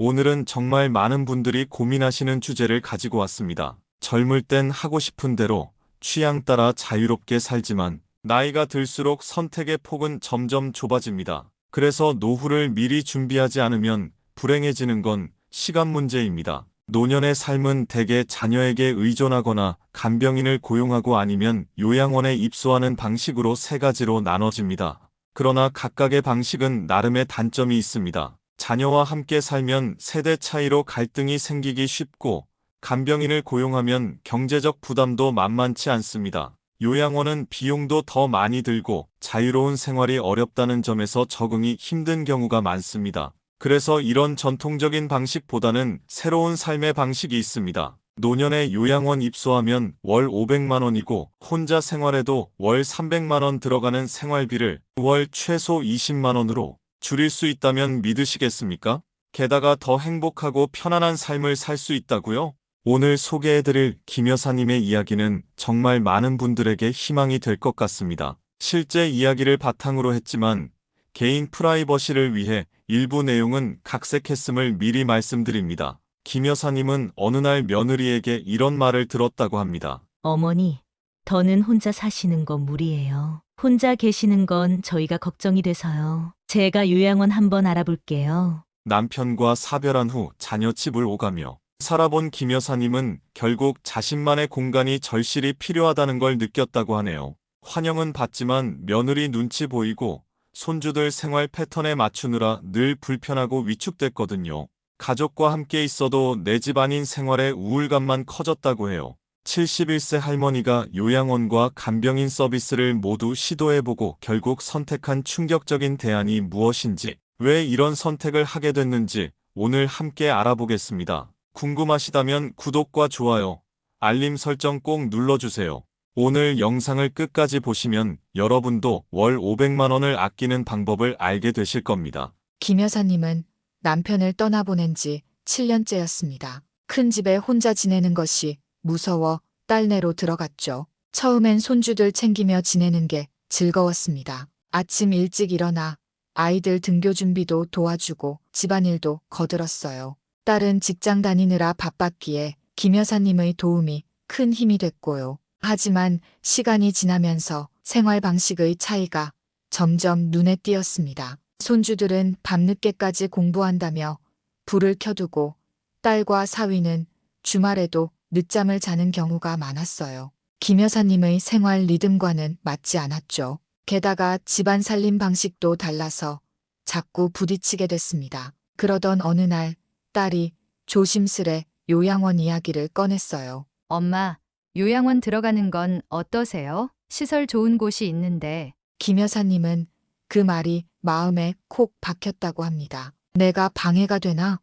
오늘은 정말 많은 분들이 고민하시는 주제를 가지고 왔습니다. 젊을 땐 하고 싶은 대로 취향 따라 자유롭게 살지만 나이가 들수록 선택의 폭은 점점 좁아집니다. 그래서 노후를 미리 준비하지 않으면 불행해지는 건 시간 문제입니다. 노년의 삶은 대개 자녀에게 의존하거나 간병인을 고용하고 아니면 요양원에 입소하는 방식으로 세 가지로 나눠집니다. 그러나 각각의 방식은 나름의 단점이 있습니다. 자녀와 함께 살면 세대 차이로 갈등이 생기기 쉽고 간병인을 고용하면 경제적 부담도 만만치 않습니다. 요양원은 비용도 더 많이 들고 자유로운 생활이 어렵다는 점에서 적응이 힘든 경우가 많습니다. 그래서 이런 전통적인 방식보다는 새로운 삶의 방식이 있습니다. 노년에 요양원 입소하면 월 500만 원이고 혼자 생활해도 월 300만 원 들어가는 생활비를 월 최소 20만 원으로 줄일 수 있다면 믿으시겠습니까? 게다가 더 행복하고 편안한 삶을 살 수 있다고요? 오늘 소개해드릴 김 여사님의 이야기는 정말 많은 분들에게 희망이 될 것 같습니다. 실제 이야기를 바탕으로 했지만 개인 프라이버시를 위해 일부 내용은 각색했음을 미리 말씀드립니다. 김 여사님은 어느 날 며느리에게 이런 말을 들었다고 합니다. 어머니, 더는 혼자 사시는 건 무리예요. 혼자 계시는 건 저희가 걱정이 돼서요. 제가 요양원 한번 알아볼게요. 남편과 사별한 후 자녀 집을 오가며 살아본 김 여사님은 결국 자신만의 공간이 절실히 필요하다는 걸 느꼈다고 하네요. 환영은 받지만 며느리 눈치 보이고 손주들 생활 패턴에 맞추느라 늘 불편하고 위축됐거든요. 가족과 함께 있어도 내 집 아닌 생활에 우울감만 커졌다고 해요. 71세 할머니가 요양원과 간병인 서비스를 모두 시도해보고 결국 선택한 충격적인 대안이 무엇인지, 왜 이런 선택을 하게 됐는지 오늘 함께 알아보겠습니다. 궁금하시다면 구독과 좋아요, 알림 설정 꼭 눌러주세요. 오늘 영상을 끝까지 보시면 여러분도 월 500만 원을 아끼는 방법을 알게 되실 겁니다. 김 여사님은 남편을 떠나보낸 지 7년째였습니다. 큰 집에 혼자 지내는 것이 무서워 딸내로 들어갔죠. 처음엔 손주들 챙기며 지내는 게 즐거웠습니다. 아침 일찍 일어나 아이들 등교 준비도 도와주고 집안일도 거들었어요. 딸은 직장 다니느라 바빴기에 김 여사님의 도움이 큰 힘이 됐고요. 하지만 시간이 지나면서 생활 방식의 차이가 점점 눈에 띄었습니다. 손주들은 밤늦게까지 공부한다며 불을 켜두고 딸과 사위는 주말에도 늦잠을 자는 경우가 많았어요. 김 여사님의 생활 리듬과는 맞지 않았죠. 게다가 집안 살림 방식도 달라서 자꾸 부딪히게 됐습니다. 그러던 어느 날 딸이 조심스레 요양원 이야기를 꺼냈어요. 엄마, 요양원 들어가는 건 어떠세요? 시설 좋은 곳이 있는데. 김 여사님은 그 말이 마음에 콕 박혔다고 합니다. 내가 방해가 되나?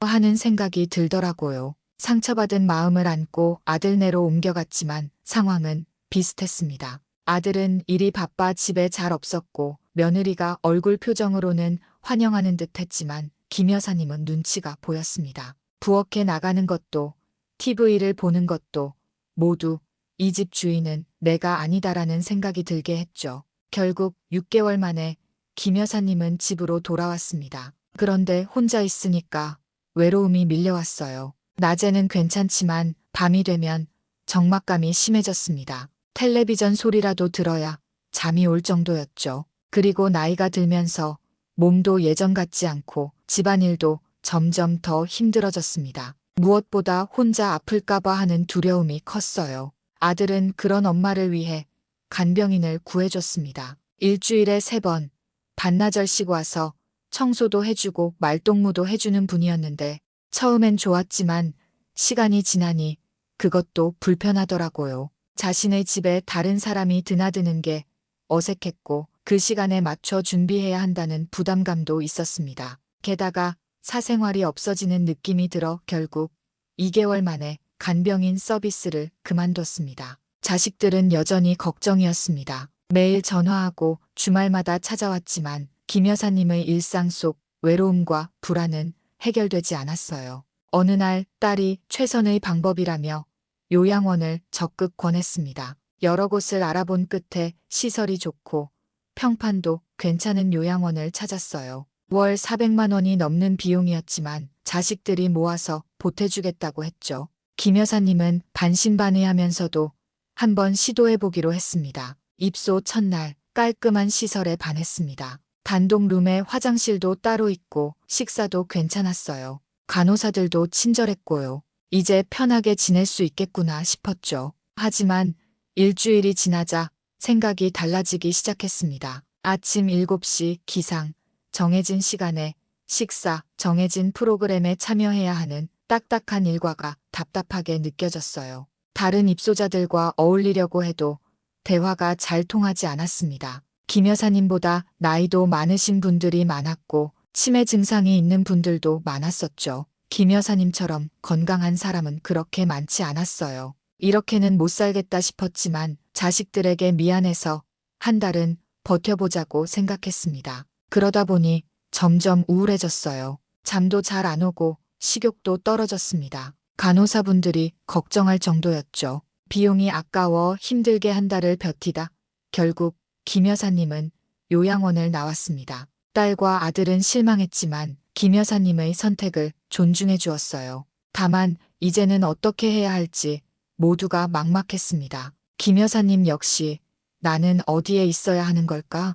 하는 생각이 들더라고요. 상처받은 마음을 안고 아들네로 옮겨갔지만 상황은 비슷했습니다. 아들은 일이 바빠 집에 잘 없었고 며느리가 얼굴 표정으로는 환영하는 듯 했지만 김 여사님은 눈치가 보였습니다. 부엌에 나가는 것도 TV를 보는 것도 모두 이 집 주인은 내가 아니다라는 생각이 들게 했죠. 결국 6개월 만에 김 여사님은 집으로 돌아왔습니다. 그런데 혼자 있으니까 외로움이 밀려왔어요. 낮에는 괜찮지만 밤이 되면 적막감이 심해졌습니다. 텔레비전 소리라도 들어야 잠이 올 정도였죠. 그리고 나이가 들면서 몸도 예전 같지 않고 집안일도 점점 더 힘들어졌습니다. 무엇보다 혼자 아플까봐 하는 두려움이 컸어요. 아들은 그런 엄마를 위해 간병인을 구해줬습니다. 일주일에 세 번 반나절 씩 와서 청소도 해주고 말동무도 해주는 분이었는데 처음엔 좋았지만 시간이 지나니 그것도 불편하더라고요. 자신의 집에 다른 사람이 드나드는 게 어색했고 그 시간에 맞춰 준비해야 한다는 부담감도 있었습니다. 게다가 사생활이 없어지는 느낌이 들어 결국 2개월 만에 간병인 서비스를 그만뒀습니다. 자식들은 여전히 걱정이었습니다. 매일 전화하고 주말마다 찾아왔지만 김 여사님의 일상 속 외로움과 불안은 해결되지 않았어요. 어느 날 딸이 최선의 방법이라며 요양원을 적극 권했습니다. 여러 곳을 알아본 끝에 시설이 좋고 평판도 괜찮은 요양원을 찾았어요. 월 400만 원이 넘는 비용이었지만 자식들이 모아서 보태주겠다고 했죠. 김 여사님은 반신반의하면서도 한번 시도해보기로 했습니다. 입소 첫날 깔끔한 시설에 반했습니다. 단독 룸에 화장실도 따로 있고 식사도 괜찮았어요. 간호사들도 친절했고요. 이제 편하게 지낼 수 있겠구나 싶었죠. 하지만 일주일이 지나자 생각이 달라지기 시작했습니다. 아침 7시 기상, 정해진 시간에 식사, 정해진 프로그램에 참여해야 하는 딱딱한 일과가 답답하게 느껴졌어요. 다른 입소자들과 어울리려고 해도 대화가 잘 통하지 않았습니다. 김 여사님보다 나이도 많으신 분들이 많았고 치매 증상이 있는 분들도 많았었죠. 김 여사님처럼 건강한 사람은 그렇게 많지 않았어요. 이렇게는 못 살겠다 싶었지만 자식들에게 미안해서 한 달은 버텨보자고 생각했습니다. 그러다 보니 점점 우울해졌어요. 잠도 잘 안 오고 식욕도 떨어졌습니다. 간호사분들이 걱정할 정도였죠. 비용이 아까워 힘들게 한 달을 버티다 결국 김 여사님은 요양원을 나왔습니다. 딸과 아들은 실망했지만 김 여사님의 선택을 존중해 주었어요. 다만 이제는 어떻게 해야 할지 모두가 막막했습니다. 김 여사님 역시 나는 어디에 있어야 하는 걸까?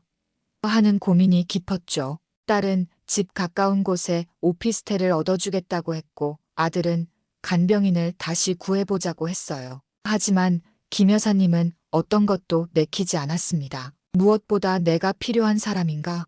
하는 고민이 깊었죠. 딸은 집 가까운 곳에 오피스텔을 얻어주겠다고 했고 아들은 간병인을 다시 구해보자고 했어요. 하지만 김 여사님은 어떤 것도 내키지 않았습니다. 무엇보다 내가 필요한 사람인가?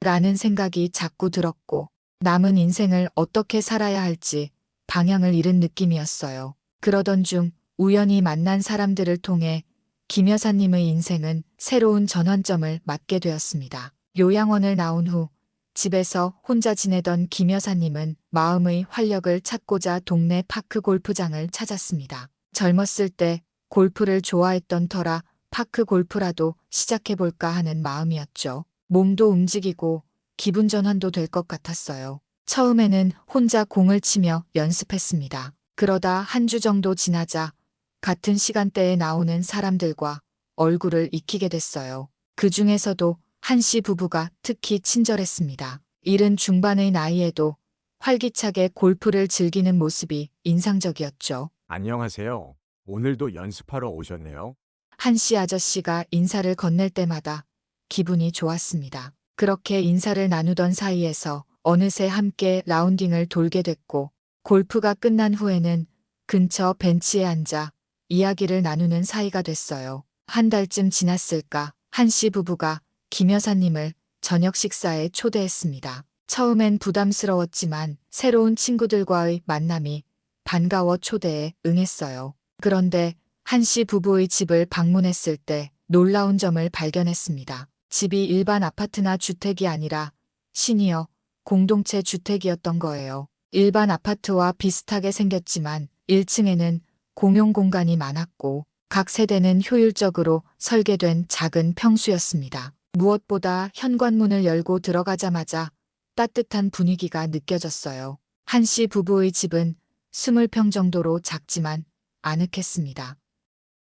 라는 생각이 자꾸 들었고 남은 인생을 어떻게 살아야 할지 방향을 잃은 느낌이었어요. 그러던 중 우연히 만난 사람들을 통해 김 여사님의 인생은 새로운 전환점을 맞게 되었습니다. 요양원을 나온 후 집에서 혼자 지내던 김 여사님은 마음의 활력을 찾고자 동네 파크 골프장을 찾았습니다. 젊었을 때 골프를 좋아했던 터라 파크 골프라도 시작해볼까 하는 마음이었죠. 몸도 움직이고 기분 전환도 될 것 같았어요. 처음에는 혼자 공을 치며 연습했습니다. 그러다 한 주 정도 지나자 같은 시간대에 나오는 사람들과 얼굴을 익히게 됐어요. 그 중에서도 한씨 부부가 특히 친절했습니다. 이른 중반의 나이에도 활기차게 골프를 즐기는 모습이 인상적이었죠. 안녕하세요. 오늘도 연습하러 오셨네요. 한씨 아저씨가 인사를 건넬 때마다 기분이 좋았습니다. 그렇게 인사를 나누던 사이에서 어느새 함께 라운딩을 돌게 됐고 골프가 끝난 후에는 근처 벤치에 앉아 이야기를 나누는 사이가 됐어요. 한 달쯤 지났을까 한씨 부부가 김 여사님을 저녁 식사에 초대했습니다. 처음엔 부담스러웠지만 새로운 친구들과의 만남이 반가워 초대에 응했어요. 그런데 한 씨 부부의 집을 방문했을 때 놀라운 점을 발견했습니다. 집이 일반 아파트나 주택이 아니라 시니어 공동체 주택이었던 거예요. 일반 아파트와 비슷하게 생겼지만 1층에는 공용 공간이 많았고 각 세대는 효율적으로 설계된 작은 평수였습니다. 무엇보다 현관문을 열고 들어가자마자 따뜻한 분위기가 느껴졌어요. 한 씨 부부의 집은 20평 정도로 작지만 아늑했습니다.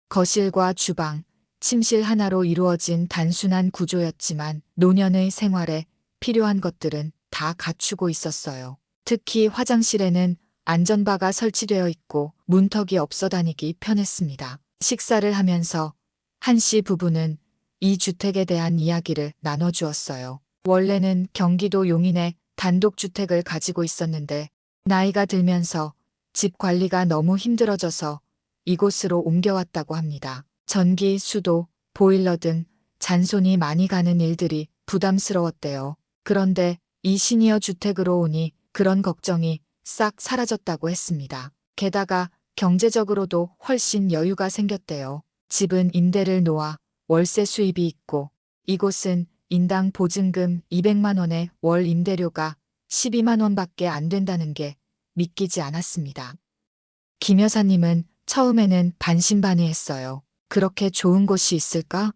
거실과 주방, 침실 하나로 이루어진 단순한 구조였지만 노년의 생활에 필요한 것들은 다 갖추고 있었어요. 특히 화장실에는 안전바가 설치되어 있고 문턱이 없어 다니기 편했습니다. 식사를 하면서 한씨 부부는 이 주택에 대한 이야기를 나눠주었어요. 원래는 경기도 용인에 단독주택을 가지고 있었는데 나이가 들면서 집 관리가 너무 힘들어져서 이곳으로 옮겨왔다고 합니다. 전기, 수도, 보일러 등 잔손이 많이 가는 일들이 부담스러웠대요. 그런데 이 시니어 주택으로 오니 그런 걱정이 싹 사라졌다고 했습니다. 게다가 경제적으로도 훨씬 여유가 생겼대요. 집은 임대를 놓아 월세 수입이 있고 이곳은 인당 보증금 200만 원에 월 임대료가 12만 원밖에 안 된다는 게 믿기지 않았습니다. 김 여사님은 처음에는 반신반의했어요. 그렇게 좋은 곳이 있을까?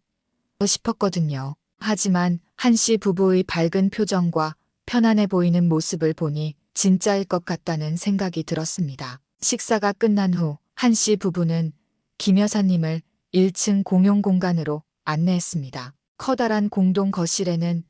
싶었거든요. 하지만 한씨 부부의 밝은 표정과 편안해 보이는 모습을 보니 진짜일 것 같다는 생각이 들었습니다. 식사가 끝난 후 한씨 부부는 김 여사님을 1층 공용 공간으로 안내했습니다. 커다란 공동 거실에는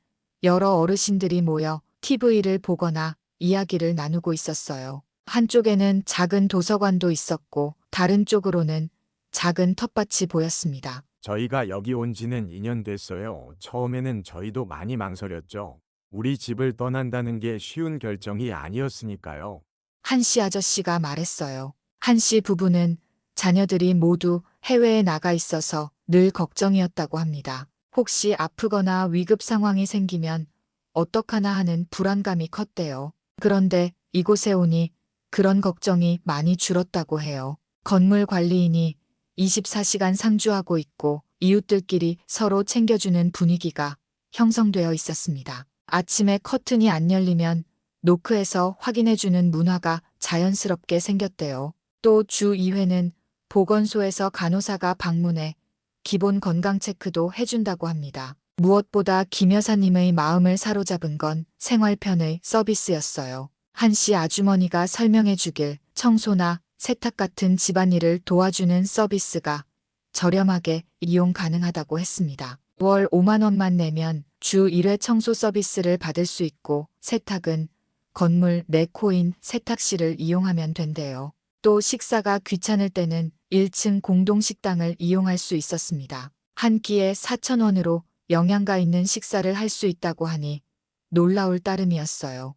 여러 어르신들이 모여 TV를 보거나 이야기를 나누고 있었어요. 한쪽에는 작은 도서관도 있었고 다른 쪽으로는 작은 텃밭이 보였습니다. 저희가 여기 온 지는 2년 됐어요. 처음에는 저희도 많이 망설였죠. 우리 집을 떠난다는 게 쉬운 결정이 아니었으니까요. 한씨 아저씨가 말했어요. 한씨 부부는 자녀들이 모두 해외에 나가 있어서 늘 걱정이었다고 합니다. 혹시 아프거나 위급 상황이 생기면 어떡하나 하는 불안감이 컸대요. 그런데 이곳에 오니 그런 걱정이 많이 줄었다고 해요. 건물 관리인이 24시간 상주하고 있고 이웃들끼리 서로 챙겨주는 분위기가 형성되어 있었습니다. 아침에 커튼이 안 열리면 노크에서 확인해주는 문화가 자연스럽게 생겼대요. 또 주 2회는 보건소에서 간호사가 방문해 기본 건강 체크도 해준다고 합니다. 무엇보다 김 여사님의 마음을 사로잡은 건 생활편의 서비스였어요. 한씨 아주머니가 설명해 주길 청소나 세탁 같은 집안일을 도와주는 서비스가 저렴하게 이용 가능하다고 했습니다. 월 5만 원만 내면 주 1회 청소 서비스를 받을 수 있고 세탁은 건물 내 코인 세탁실을 이용하면 된대요. 또 식사가 귀찮을 때는 1층 공동식당을 이용할 수 있었습니다. 한 끼에 4,000원으로 영양가 있는 식사를 할 수 있다고 하니 놀라울 따름이었어요.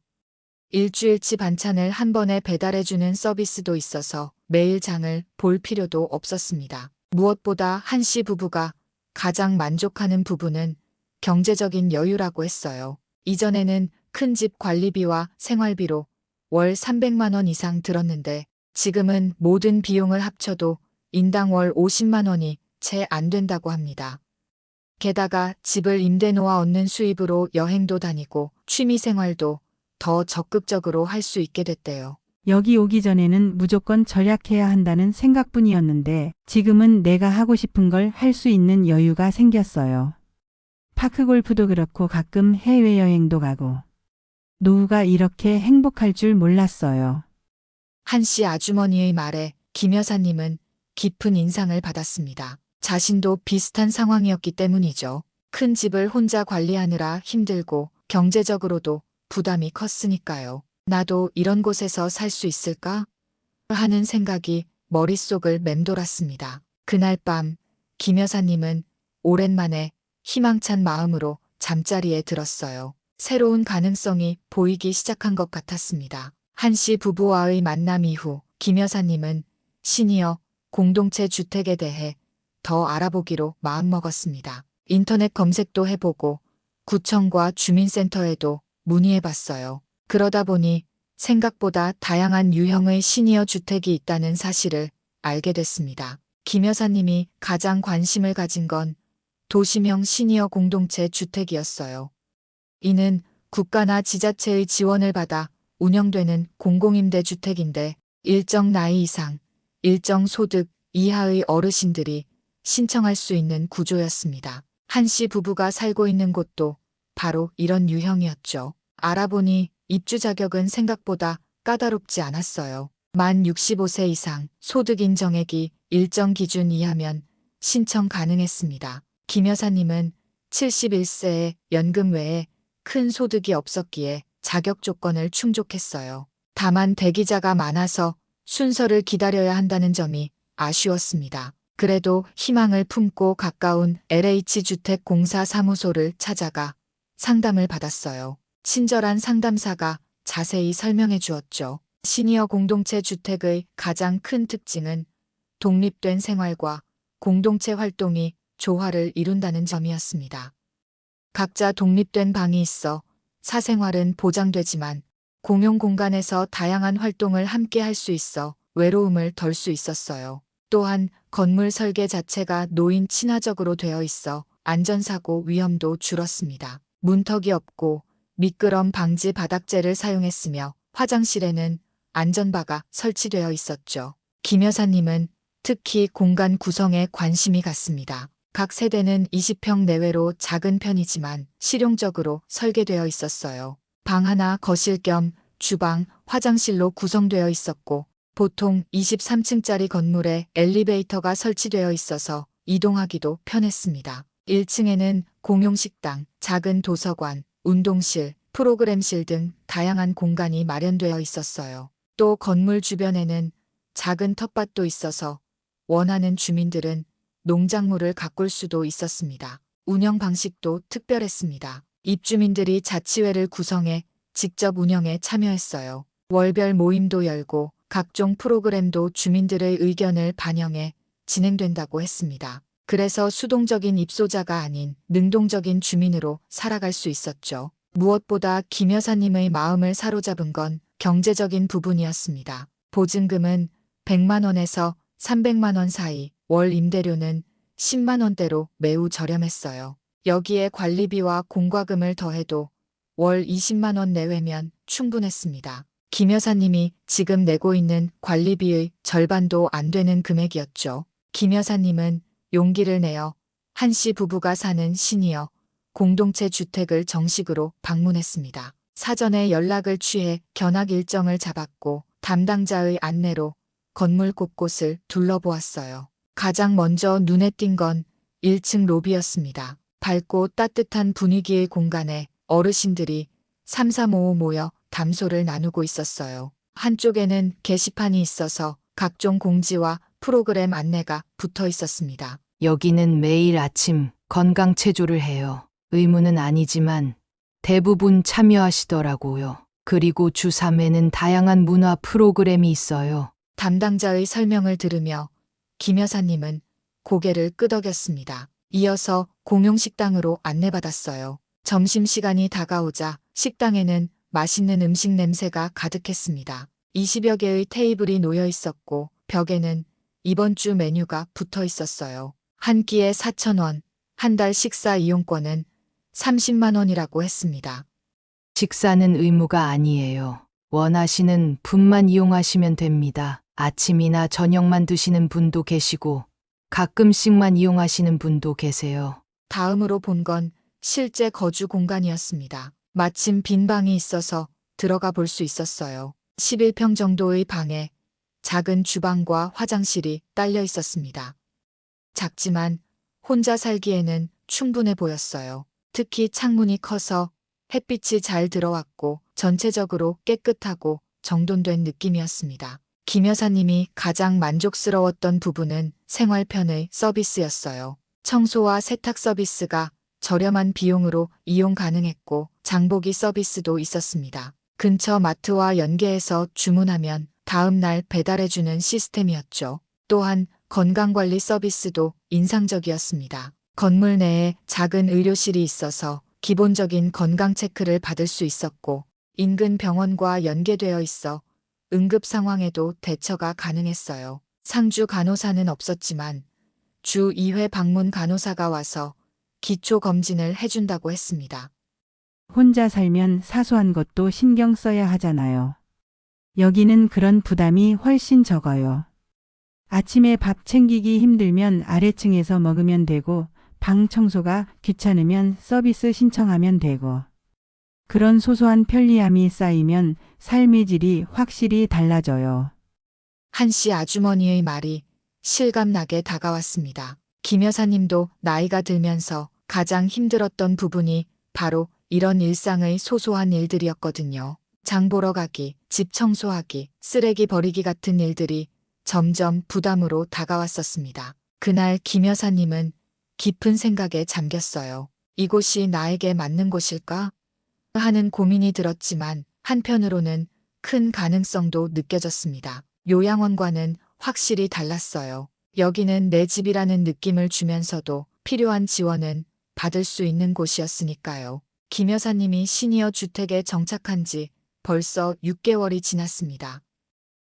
일주일치 반찬을 한 번에 배달해주는 서비스도 있어서 매일 장을 볼 필요도 없었습니다. 무엇보다 한씨 부부가 가장 만족하는 부분은 경제적인 여유라고 했어요. 이전에는 큰 집 관리비와 생활비로 월 300만 원 이상 들었는데 지금은 모든 비용을 합쳐도 인당 월 50만 원이 채 안 된다고 합니다. 게다가 집을 임대 놓아 얻는 수입으로 여행도 다니고 취미 생활도 더 적극적으로 할 수 있게 됐대요. 여기 오기 전에는 무조건 절약해야 한다는 생각뿐이었는데 지금은 내가 하고 싶은 걸 할 수 있는 여유가 생겼어요. 파크 골프도 그렇고 가끔 해외여행도 가고. 노후가 이렇게 행복할 줄 몰랐어요. 한씨 아주머니의 말에 김 여사님은 깊은 인상을 받았습니다. 자신도 비슷한 상황이었기 때문이죠. 큰 집을 혼자 관리하느라 힘들고 경제적으로도 부담이 컸으니까요. 나도 이런 곳에서 살 수 있을까? 하는 생각이 머릿속을 맴돌았습니다. 그날 밤, 김 여사님은 오랜만에 희망찬 마음으로 잠자리에 들었어요. 새로운 가능성이 보이기 시작한 것 같았습니다. 한씨 부부와의 만남 이후 김 여사님은 시니어 공동체 주택에 대해 더 알아보기로 마음먹었습니다. 인터넷 검색도 해보고 구청과 주민센터에도 문의해봤어요. 그러다 보니 생각보다 다양한 유형의 시니어 주택이 있다는 사실을 알게 됐습니다. 김 여사님이 가장 관심을 가진 건 도심형 시니어 공동체 주택이었어요. 이는 국가나 지자체의 지원을 받아 운영되는 공공임대 주택인데 일정 나이 이상, 일정 소득 이하의 어르신들이 신청할 수 있는 구조였습니다. 한씨 부부가 살고 있는 곳도 바로 이런 유형이었죠. 알아보니 입주 자격은 생각보다 까다롭지 않았어요. 만 65세 이상 소득 인정액이 일정 기준 이하면 신청 가능했습니다. 김 여사님은 71세에 연금 외에 큰 소득이 없었기에 자격 조건을 충족했어요. 다만 대기자가 많아서 순서를 기다려야 한다는 점이 아쉬웠습니다. 그래도 희망을 품고 가까운 LH주택공사 사무소를 찾아가 상담을 받았어요. 친절한 상담사가 자세히 설명해 주었죠. 시니어 공동체 주택의 가장 큰 특징은 독립된 생활과 공동체 활동이 조화를 이룬다는 점이었습니다. 각자 독립된 방이 있어 사생활은 보장되지만 공용 공간에서 다양한 활동을 함께 할 수 있어 외로움을 덜 수 있었어요. 또한 건물 설계 자체가 노인 친화적으로 되어 있어 안전사고 위험도 줄었습니다. 문턱이 없고 미끄럼 방지 바닥재를 사용했으며 화장실에는 안전바가 설치되어 있었죠. 김 여사님은 특히 공간 구성에 관심이 갔습니다. 각 세대는 20평 내외로 작은 편이지만 실용적으로 설계되어 있었어요. 방 하나 거실 겸 주방, 화장실로 구성되어 있었고 보통 23층짜리 건물에 엘리베이터가 설치되어 있어서 이동하기도 편했습니다. 1층에는 공용식당, 작은 도서관, 운동실, 프로그램실 등 다양한 공간이 마련되어 있었어요. 또 건물 주변에는 작은 텃밭도 있어서 원하는 주민들은 농작물을 가꿀 수도 있었습니다. 운영 방식도 특별했습니다. 입주민들이 자치회를 구성해 직접 운영에 참여했어요. 월별 모임도 열고 각종 프로그램도 주민들의 의견을 반영해 진행된다고 했습니다. 그래서 수동적인 입소자가 아닌 능동적인 주민으로 살아갈 수 있었죠. 무엇보다 김 여사님의 마음을 사로잡은 건 경제적인 부분이었습니다. 보증금은 100만 원에서 300만 원 사이, 월 임대료는 10만 원대로 매우 저렴했어요. 여기에 관리비와 공과금을 더해도 월 20만 원 내외면 충분했습니다. 김 여사님이 지금 내고 있는 관리비의 절반도 안 되는 금액이었죠. 김 여사님은 용기를 내어 한씨 부부가 사는 시니어 공동체 주택을 정식으로 방문했습니다. 사전에 연락을 취해 견학 일정을 잡았고 담당자의 안내로 건물 곳곳을 둘러보았어요. 가장 먼저 눈에 띈 건 1층 로비였습니다. 밝고 따뜻한 분위기의 공간에 어르신들이 삼삼오오 모여 담소를 나누고 있었어요. 한쪽에는 게시판이 있어서 각종 공지와 프로그램 안내가 붙어 있었습니다. 여기는 매일 아침 건강 체조를 해요. 의무는 아니지만 대부분 참여하시더라고요. 그리고 주 3회는 다양한 문화 프로그램이 있어요. 담당자의 설명을 들으며 김 여사님은 고개를 끄덕였습니다. 이어서 공용식당으로 안내받았어요. 점심시간이 다가오자 식당에는 맛있는 음식 냄새가 가득했습니다. 20여 개의 테이블이 놓여 있었고 벽에는 이번 주 메뉴가 붙어 있었어요. 한 끼에 4,000원, 한 달 식사 이용권은 30만 원이라고 했습니다. 식사는 의무가 아니에요. 원하시는 분만 이용하시면 됩니다. 아침이나 저녁만 드시는 분도 계시고 가끔씩만 이용하시는 분도 계세요. 다음으로 본 건 실제 거주 공간이었습니다. 마침 빈 방이 있어서 들어가 볼 수 있었어요. 11평 정도의 방에 작은 주방과 화장실이 딸려 있었습니다. 작지만 혼자 살기에는 충분해 보였어요. 특히 창문이 커서 햇빛이 잘 들어왔고 전체적으로 깨끗하고 정돈된 느낌이었습니다. 김 여사님이 가장 만족스러웠던 부분은 생활편의 서비스였어요. 청소와 세탁 서비스가 저렴한 비용으로 이용 가능했고 장보기 서비스도 있었습니다. 근처 마트와 연계해서 주문하면 다음 날 배달해주는 시스템이었죠. 또한 건강관리 서비스도 인상적이었습니다. 건물 내에 작은 의료실이 있어서 기본적인 건강 체크를 받을 수 있었고 인근 병원과 연계되어 있어 응급 상황에도 대처가 가능했어요. 상주 간호사는 없었지만 주 2회 방문 간호사가 와서 기초 검진을 해준다고 했습니다. 혼자 살면 사소한 것도 신경 써야 하잖아요. 여기는 그런 부담이 훨씬 적어요. 아침에 밥 챙기기 힘들면 아래층에서 먹으면 되고, 방 청소가 귀찮으면 서비스 신청하면 되고. 그런 소소한 편리함이 쌓이면 삶의 질이 확실히 달라져요. 한 씨 아주머니의 말이 실감나게 다가왔습니다. 김 여사님도 나이가 들면서 가장 힘들었던 부분이 바로 이런 일상의 소소한 일들이었거든요. 장 보러 가기, 집 청소하기, 쓰레기 버리기 같은 일들이 점점 부담으로 다가왔었습니다. 그날 김 여사님은 깊은 생각에 잠겼어요. 이곳이 나에게 맞는 곳일까? 하는 고민이 들었지만 한편으로는 큰 가능성도 느껴졌습니다. 요양원과는 확실히 달랐어요. 여기는 내 집이라는 느낌을 주면서도 필요한 지원은 받을 수 있는 곳이었으니까요. 김 여사님이 시니어 주택에 정착한 지 벌써 6개월이 지났습니다.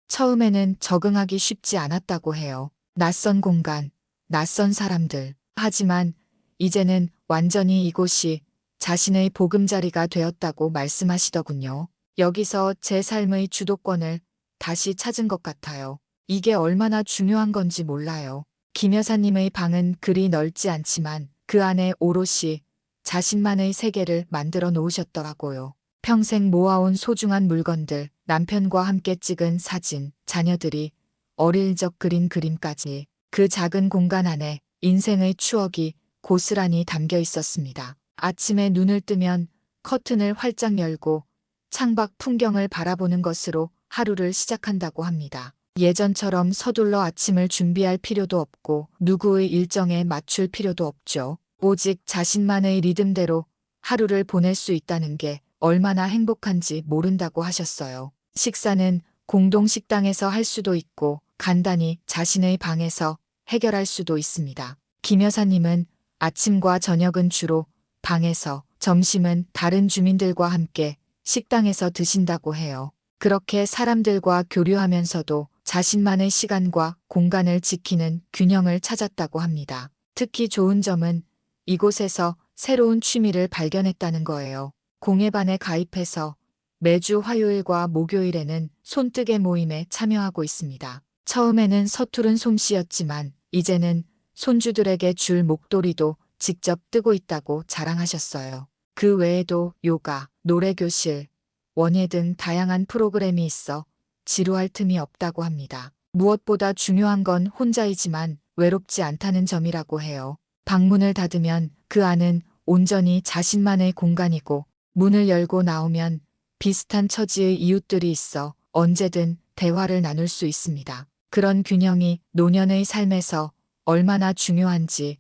처음에는 적응하기 쉽지 않았다고 해요. 낯선 공간, 낯선 사람들. 하지만 이제는 완전히 이곳이 자신의 보금자리가 되었다고 말씀하시더군요. 여기서 제 삶의 주도권을 다시 찾은 것 같아요. 이게 얼마나 중요한 건지 몰라요. 김 여사님의 방은 그리 넓지 않지만 그 안에 오롯이 자신만의 세계를 만들어 놓으셨더라고요. 평생 모아온 소중한 물건들, 남편과 함께 찍은 사진, 자녀들이 어릴 적 그린 그림까지 그 작은 공간 안에 인생의 추억이 고스란히 담겨 있었습니다. 아침에 눈을 뜨면 커튼을 활짝 열고 창밖 풍경을 바라보는 것으로 하루를 시작한다고 합니다. 예전처럼 서둘러 아침을 준비할 필요도 없고 누구의 일정에 맞출 필요도 없죠. 오직 자신만의 리듬대로 하루를 보낼 수 있다는 게 얼마나 행복한지 모른다고 하셨어요. 식사는 공동 식당에서 할 수도 있고 간단히 자신의 방에서 해결할 수도 있습니다. 김 여사님은 아침과 저녁은 주로 방에서, 점심은 다른 주민들과 함께 식당에서 드신다고 해요. 그렇게 사람들과 교류하면서도 자신만의 시간과 공간을 지키는 균형을 찾았다고 합니다. 특히 좋은 점은 이곳에서 새로운 취미를 발견했다는 거예요. 공예반에 가입해서 매주 화요일과 목요일에는 손뜨개 모임에 참여하고 있습니다. 처음에는 서투른 솜씨였지만 이제는 손주들에게 줄 목도리도 직접 뜨고 있다고 자랑하셨어요. 그 외에도 요가, 노래교실, 원예 등 다양한 프로그램이 있어 지루할 틈이 없다고 합니다. 무엇보다 중요한 건 혼자이지만 외롭지 않다는 점이라고 해요. 방문을 닫으면 그 안은 온전히 자신만의 공간이고 문을 열고 나오면 비슷한 처지의 이웃들이 있어 언제든 대화를 나눌 수 있습니다. 그런 균형이 노년의 삶에서 얼마나 중요한지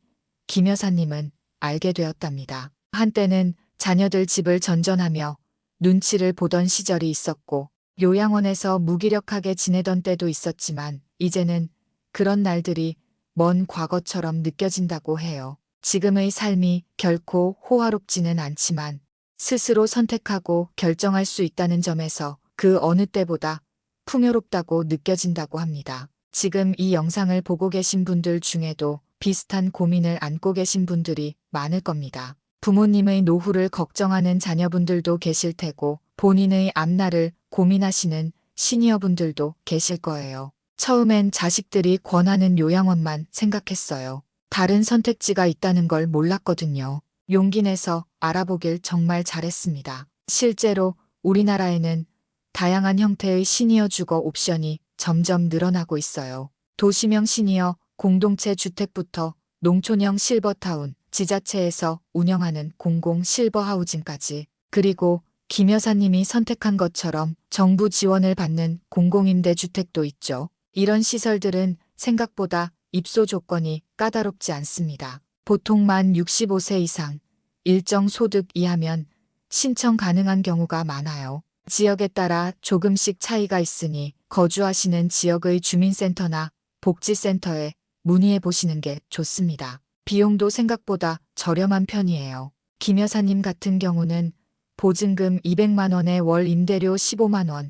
김 여사님은 알게 되었답니다. 한때는 자녀들 집을 전전하며 눈치를 보던 시절이 있었고 요양원에서 무기력하게 지내던 때도 있었지만 이제는 그런 날들이 먼 과거처럼 느껴진다고 해요. 지금의 삶이 결코 호화롭지는 않지만 스스로 선택하고 결정할 수 있다는 점에서 그 어느 때보다 풍요롭다고 느껴진다고 합니다. 지금 이 영상을 보고 계신 분들 중에도 비슷한 고민을 안고 계신 분들이 많을 겁니다. 부모님의 노후를 걱정하는 자녀분들도 계실 테고 본인의 앞날을 고민하시는 시니어분들도 계실 거예요. 처음엔 자식들이 권하는 요양원만 생각했어요. 다른 선택지가 있다는 걸 몰랐거든요. 용기 내서 알아보길 정말 잘했습니다. 실제로 우리나라에는 다양한 형태의 시니어 주거 옵션이 점점 늘어나고 있어요. 도시명 시니어 공동체 주택부터 농촌형 실버타운, 지자체에서 운영하는 공공 실버하우징까지 그리고 김 여사님이 선택한 것처럼 정부 지원을 받는 공공임대주택도 있죠. 이런 시설들은 생각보다 입소 조건이 까다롭지 않습니다. 보통 만 65세 이상, 일정 소득 이하면 신청 가능한 경우가 많아요. 지역에 따라 조금씩 차이가 있으니 거주하시는 지역의 주민센터나 복지센터에 문의해 보시는 게 좋습니다. 비용도 생각보다 저렴한 편이에요. 김 여사님 같은 경우는 보증금 200만 원에 월 임대료 15만 원,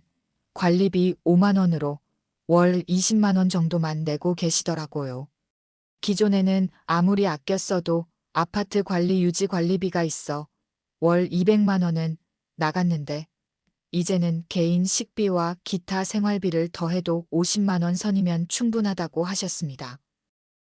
관리비 5만 원으로 월 20만 원 정도만 내고 계시더라고요. 기존에는 아무리 아껴 써도 아파트 관리 유지 관리비가 있어 월 200만 원은 나갔는데 이제는 개인 식비와 기타 생활비를 더해도 50만 원 선이면 충분하다고 하셨습니다.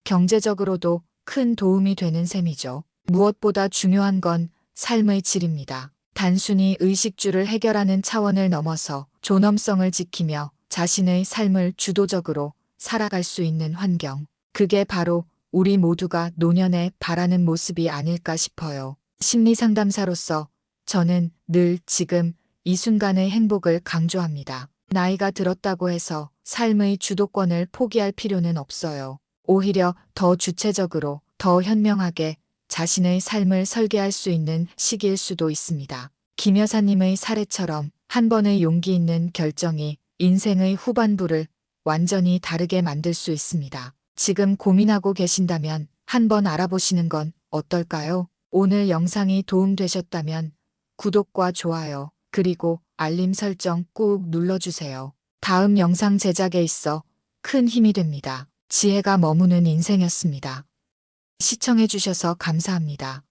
경제적으로도 큰 도움이 되는 셈이죠. 무엇보다 중요한 건 삶의 질입니다. 단순히 의식주를 해결하는 차원을 넘어서 존엄성을 지키며 자신의 삶을 주도적으로 살아갈 수 있는 환경. 그게 바로 우리 모두가 노년에 바라는 모습이 아닐까 싶어요. 심리 상담사로서 저는 늘 지금 이 순간의 행복을 강조합니다. 나이가 들었다고 해서 삶의 주도권을 포기할 필요는 없어요. 오히려 더 주체적으로, 더 현명하게 자신의 삶을 설계할 수 있는 시기일 수도 있습니다. 김 여사님의 사례처럼 한 번의 용기 있는 결정이 인생의 후반부를 완전히 다르게 만들 수 있습니다. 지금 고민하고 계신다면 한번 알아보시는 건 어떨까요? 오늘 영상이 도움되셨다면 구독과 좋아요, 그리고 알림 설정 꾹 눌러주세요. 다음 영상 제작에 있어 큰 힘이 됩니다. 지혜가 머무는 인생이었습니다. 시청해주셔서 감사합니다.